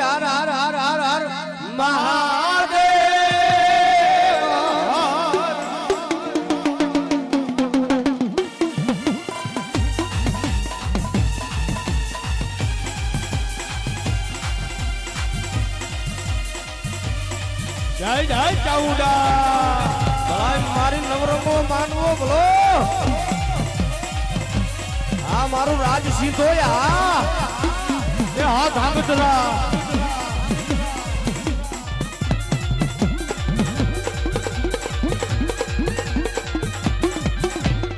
બોલી હર હર હર હર હર, મહાદેવ. જય જય ચાઉડા મારી નવરંગો માનવો બોલો. આ મારું રાજ સીધો એ હાથ હાંગતરા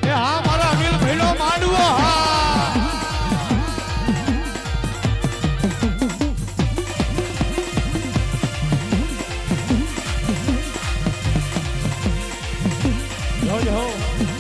એ હા મારા અનિલ ભઈનો માંડવો હા જો જો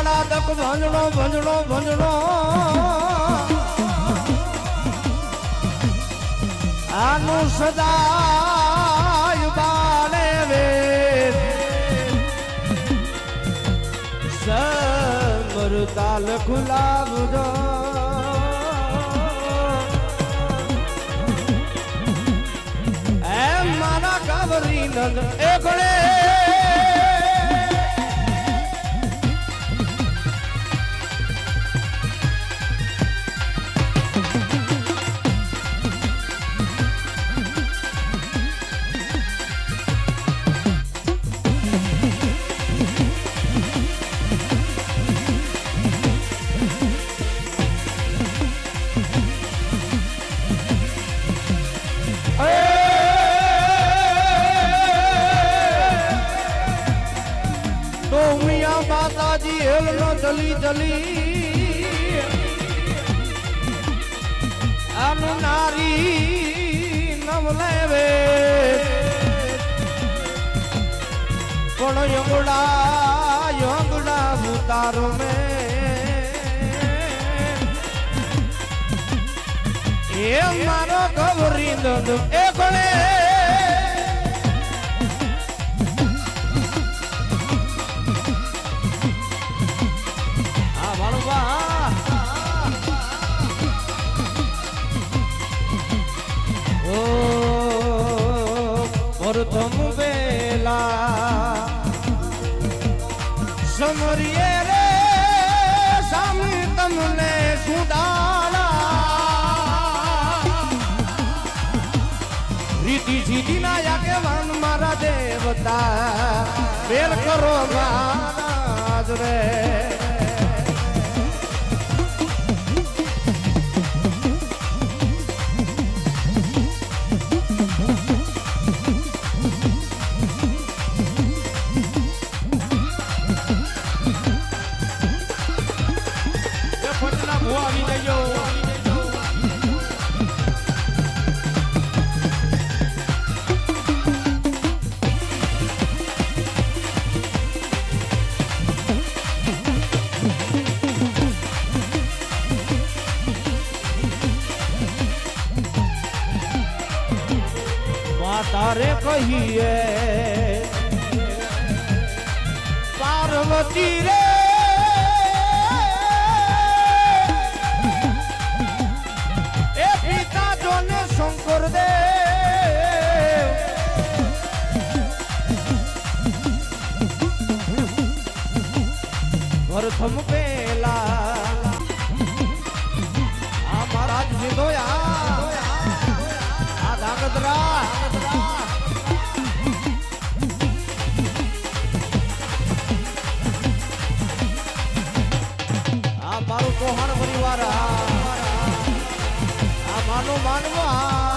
દુદાણું બાળા તક ભંજણો ભંજણો ભંજણો આનું સદાય બાળે વે સમર તાલ ખુલાવજો એમ મારા કાવરી નંદ એકડે મિયા હેલનો જલી જલી. આનું નારી નવ લેવે. પણ યંગડા યંગડા ભૂતારો મે. એ મારો ગૌરી નંદ એ કોણે પ્રથમ વેલા. સમરીએ રે સામે તમને સુડાલા हरे कहिए पार्वती रे ए पिता जोन शंकर दे और थम पे કોહણ પરિવાર. આ માનો માનવા.